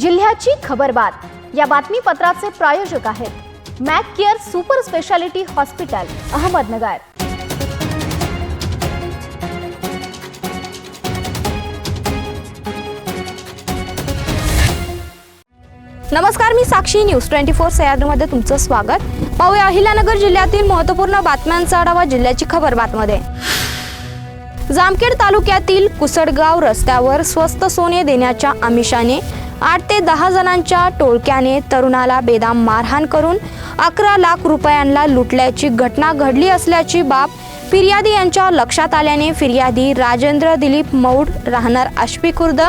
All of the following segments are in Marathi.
जिल्ह्याची खबरबात या बातमीपत्राचे प्रायोजक आहेत Mac care super speciality hospital Ahmednagar. नमस्कार मी साक्षी न्यूज ट्वेंटी फोर सह्याद्रीमध्ये तुमचं स्वागत. पाहूया अहिल्यानगर जिल्ह्यातील महत्त्वपूर्ण बातम्यांचा आढावा जिल्ह्याची खबर बातमध्ये. जामखेड तालुक्यातील कुसडगाव रस्त्यावर स्वस्त सोने देण्याच्या आमिषाने आठ ते दहा जणांच्या टोळक्याने तरुणाला बेदाम मारहाण करून अकरा लाख रुपयांना लुटल्याची घटना घडली असल्याची बाब फिर्यादी यांच्या लक्षात आल्याने फिर्यादी राजेंद्र दिलीप मौड राहणार आश्वी खुर्द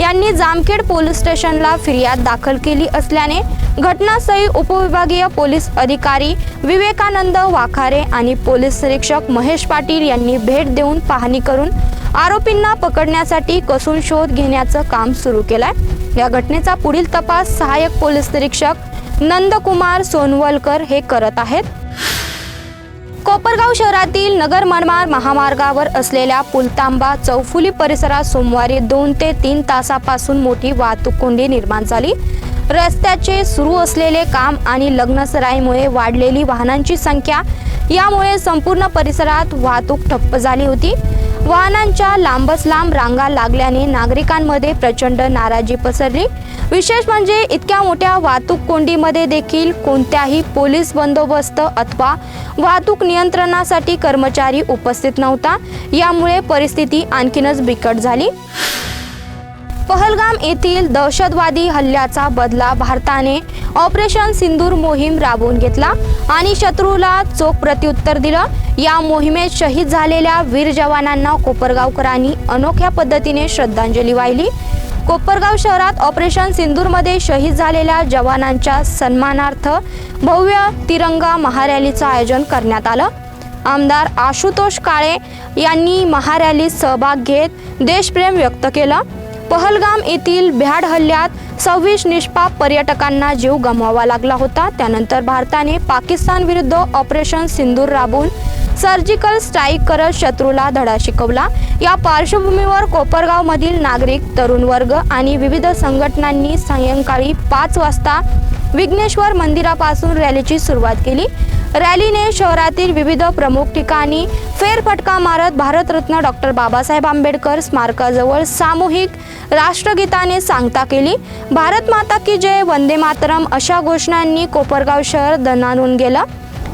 यांनी जामखेड पोलीस स्टेशनला फिर्याद दाखल केली असल्याने घटनास्थळी उपविभागीय पोलीस अधिकारी विवेकानंद वाखारे आणि पोलीस निरीक्षक महेश पाटील यांनी भेट देऊन पाहणी करून आरोपींना पकडण्यासाठी कसून शोध घेण्याचं काम सुरू केलं आहे या घटनेचा पुढील तपास सहाय्यक पोलीस निरीक्षक नंदकुमार सोनवलकर हे करत आहेत. कोपरगाव शहरातील नगर मनमाड महामार्गावर असलेल्या पुलतांबा चौफुली परिसरात सोमवारी दोन ते तीन तासापासून मोठी वाहतूक कोंडी निर्माण झाली. रस्त्याचे सुरू असलेले काम आणि लग्नसराईमुळे वाढलेली वाहनांची संख्या यामुळे संपूर्ण परिसरात वाहतूक ठप्प झाली होती. वाहनांच्या लांबच लांब रांगा लागल्याने नागरिकांमध्ये प्रचंड नाराजी पसरली. विशेष म्हणजे इतक्या मोठ्या वाहतूक कोंडीमध्ये देखील कोणत्याही पोलीस बंदोबस्त अथवा वाहतूक नियंत्रणासाठी कर्मचारी उपस्थित नव्हता. यामुळे परिस्थिती आणखीनच बिकट झाली. पहलगाम येथील दहशतवादी हल्ल्याचा बदला भारताने ऑपरेशन सिंदूर मोहीम राबवून घेतला आणि शत्रूला चोख प्रत्युत्तर दिलं. या मोहिमेत शहीद झालेल्या वीर जवानांना कोपरगावकरांनी अनोख्या पद्धतीने श्रद्धांजली वाहिली. कोपरगाव शहरात ऑपरेशन सिंदूरमध्ये शहीद झालेल्या जवानांच्या सन्मानार्थ भव्य तिरंगा महारॅलीचं आयोजन करण्यात आलं. आमदार आशुतोष काळे यांनी महारॅलीत सहभाग घेत देशप्रेम व्यक्त केलं. पहलगाम येथील भ्याड हल्ल्यात सव्वीस निष्पाप पर्यटकांना जीव गमवावा लागला होता. त्यानंतर भारताने पाकिस्तान विरुद्ध ऑपरेशन सिंदूर राबून सर्जिकल स्ट्राईक करत शत्रूला धडा शिकवला. या पार्श्वभूमीवर कोपरगावमधील नागरिक तरुण वर्ग आणि विविध संघटनांनी सायंकाळी पाच वाजता विघ्नेश्वर मंदिरापासून रॅलीची सुरुवात केली. रॅलीने शहरातील विविध प्रमुख ठिकाणी फेरफटका मारत भारतरत्न डॉक्टर बाबासाहेब आंबेडकर स्मारकाजवळ सामूहिक राष्ट्रगीताने सांगता केली. भारत माता की जय वंदे मातरम अशा घोषणांनी कोपरगाव शहर दणानून गेलं.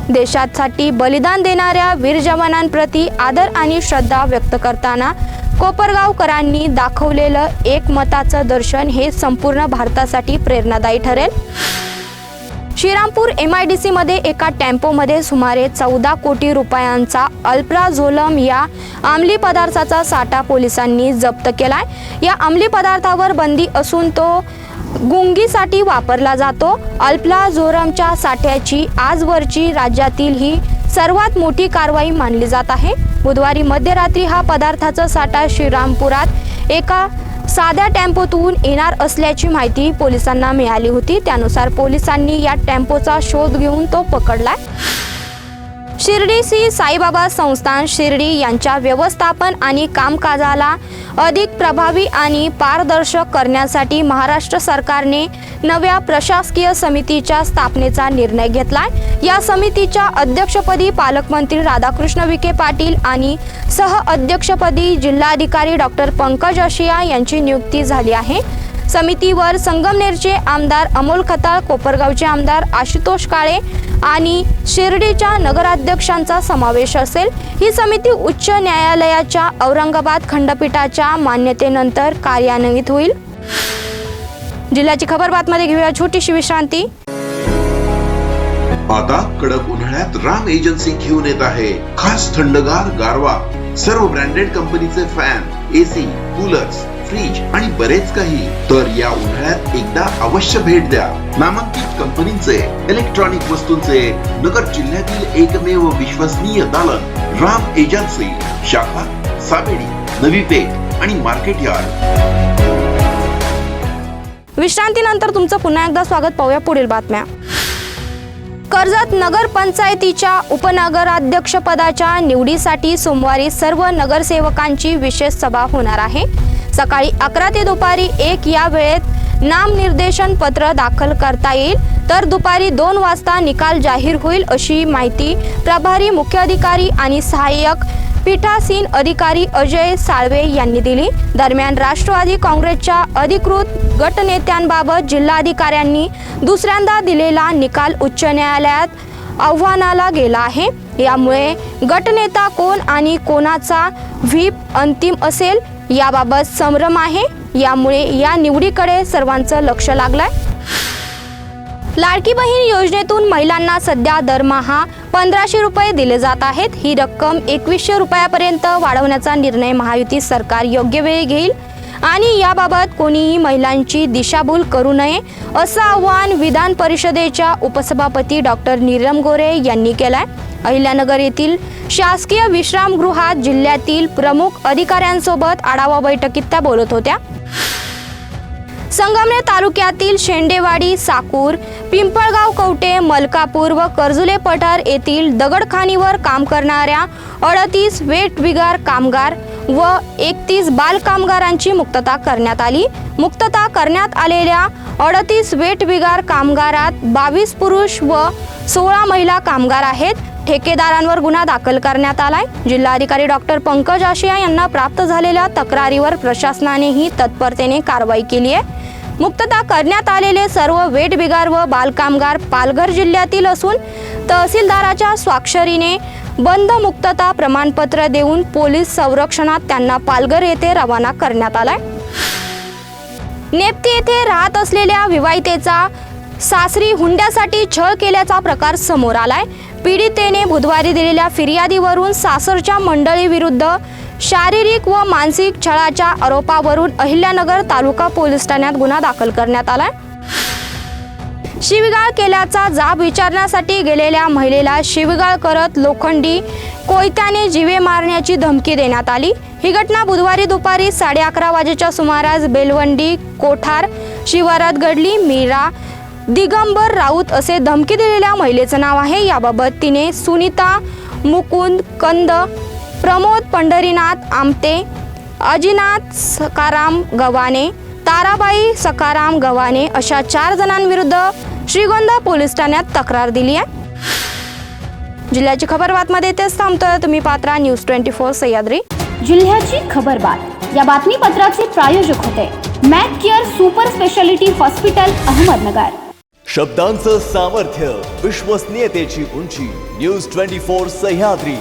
देशासाठी बलिदान देणाऱ्या वीर जवानांप्रती आदर आणि श्रद्धा व्यक्त करताना कोपरगावकरांनी दाखवलेलं एकमताचं दर्शन हे संपूर्ण भारतासाठी प्रेरणादायी ठरेल. श्रीरामपूर एम आय डी सीमध्ये एका टेम्पोमध्ये सुमारे चौदा कोटी रुपयांचा अल्प्राझोलम या अंमली पदार्थाचा साठा पोलिसांनी जप्त केलाय. या अंमली पदार्थावर बंदी असून तो गुंगीसाठी वापरला जातो. अल्प्लाझोरमच्या साठ्याची आजवरची राज्यातील ही सर्वात मोठी कारवाई मानली जात आहे. बुधवारी मध्यरात्री हा पदार्थाचा साठा श्रीरामपुरात एका साध्या टेम्पोतून येणार असल्याची माहिती पोलिसांना मिळाली होती. त्यानुसार पोलिसांनी या टेम्पोचा शोध घेऊन तो पकडलाय. शिर्डी श्री साईबाबा संस्थान शिर्डी यांच्या व्यवस्थापन आणि कामकाजाला अधिक प्रभावी आणि पारदर्शक करण्यासाठी महाराष्ट्र सरकारने नव्या प्रशासकीय समितीच्या स्थापनेचा निर्णय घेतलाय. या समितीच्या अध्यक्षपदी पालकमंत्री राधाकृष्ण विखे पाटील आणि सह अध्यक्षपदी जिल्हाधिकारी डॉक्टर पंकज अशिया यांची नियुक्ती झाली आहे. समितीवर संगमनेरचे आमदार अमोल खताळ कोपरगावचे आमदार आशुतोष काळे आणि शिर्डीच्या नगराध्यक्षांचा समावेश असेल. ही समिती उच्च न्यायालयाच्या औरंगाबाद खंडपीठाच्या मान्यतेनंतर कार्यान्वित होईल. जिल्ह्याची खबर बातमध्ये घेऊया छोटीशी विश्रांती. आता कडक उन्हाळ्यात राम एजन्सी घेऊन येत आहे. खास थंडगार गारवा. सर्व ब्रँडेड कंपनीचे फॅन एसी कूलर्स. फ्रीज आणि बरेच काही. तर या उन्हाळ्यात एकदा अवश्य भेट द्या. नामांकित कंपनीचे इलेक्ट्रॉनिक वस्तूंचे नगर जिल्ह्यातील एकमेव विश्वसनीय दालन राम एजन्सी शाखा साबेडी नवी पेठ आणि मार्केट यार्ड. विश्रांतीनंतर तुमचं पुन्हा एकदा स्वागत. पाहूया पुढील बातम्या. कर्जत नगर पंचायतीच्या उपनगराध्यक्षपदाच्या निवडीसाठी सोमवारी सर्व नगरसेवकांची विशेष सभा होणार आहे. सकाळी अकरा ते दुपारी एक या वेळेत नामनिर्देशन पत्र दाखल करता येईल. तर दुपारी दोन वाजता निकाल जाहीर होईल अशी माहिती प्रभारी मुख्याधिकारी आणि सहाय्यक पीठासीन अधिकारी अजय साळवे यांनी दिली. दरम्यान राष्ट्रवादी काँग्रेसच्या अधिकृत गटनेत्यांबाबत जिल्हाधिकाऱ्यांनी दुसऱ्यांदा दिलेला निकाल उच्च न्यायालयात आव्हानाला गेला आहे. यामुळे गटनेता कोण आणि कोणाचा व्हीप अंतिम असेल याबाबत संभ्रम आहे. यामुळे या निवडीकडे सर्वांचं लक्ष लागलंय. लाडकी बहीण योजनेतून महिलांना सध्या दरमहा पंधराशे रुपये दिले जात आहेत. ही रक्कम एकवीसशे रुपयापर्यंत वाढवण्याचा निर्णय महायुती सरकार योग्य वेळी घेईल. आणि याबाबत कोणीही महिलांची दिशाभूल करू नये असं आवाहन विधान परिषदेच्या उपसभापती डॉक्टर नीलम गोरे यांनी केलंय. अहिल्यानगर येथील शासकीय विश्रामगृहात जिल्ह्यातील प्रमुख अधिकाऱ्यांसोबत आढावा बैठकीत त्या बोलत होत्या. संगमनेर तालुक्यातील शेंडेवाडी साकूर पिंपळगाव कवटे मलकापूर व कर्जुले पठार येथील दगडखाणीवर काम करणाऱ्या अडतीस वेटविगार कामगार व एकतीस बालकामगारांची मुक्तता करण्यात आली. मुक्तता करण्यात आलेल्या अडतीस वेटविगार कामगारात बावीस पुरुष व सोळा महिला कामगार आहेत. ठेकेदारांवर गुन्हा दाखल करण्यात आलाय. जिल्हाधिकारी डॉक्टर पंकज आशिया यांना प्राप्त झालेल्या तक्रारीवर प्रशासनानेही तत्परतेने कारवाई केली आहे. मुक्तता करण्यात आलेले सर्व वेटबिगार व बालकामगार पालघर जिल्ह्यातील असून तहसीलदाराच्या स्वाक्षरीने बंद मुक्तता प्रमाणपत्र देऊन पोलीस संरक्षणात त्यांना पालघर येथे रवाना करण्यात आलाय. नेप्ती येथे राहत असलेल्या विवाहितेचा सासरी हुंड्यासाठी छळ केल्याचा प्रकार समोर आलाय. पीडितेने बुधवारी दिलेल्या फिर्यादीवरून सासरच्या मंडळीविरुद्ध शारीरिक व मानसिक छळाच्या आरोपावरून अहिल्यानगर तालुका पोलीस ठाण्यात गुन्हा दाखल करण्यात आलाय. शिवीगाळ केल्याचा जाब विचारण्यासाठी गेलेल्या महिलेला शिविगाळ करत लोखंडी कोयत्याने जीवे मारण्याची धमकी देण्यात आली. ही घटना बुधवारी दुपारी साडे अकरा वाजेच्या सुमारास बेलवंडी कोठार शिवारात घडली. मीरा दिगंबर राऊत असे धमकी दिलेल्या महिलेचं नाव आहे. याबाबत तिने सुनीता मुकुंद कंद प्रमोद पंढरीनाथ आमते अजिनाथ सकाराम गव्हाणे ताराबाई सकाराम गव्हाणे अशा चार जणांविरुद्ध श्रीगोंदा पोलीस ठाण्यात तक्रार दिली आहे. जिल्ह्याची खबर बातमध्ये तेच थांबतोय तुम्ही पात्रा न्यूज ट्वेंटी फोर सह्याद्री. जिल्ह्याची खबरबात या बातमीपत्राचे प्रायोजक होते. Mac care super speciality hospital Ahmednagar. शब्दांचं सामर्थ्य विश्वसनीयतेची उंची न्यूज ट्वेंटी फोर सह्याद्री.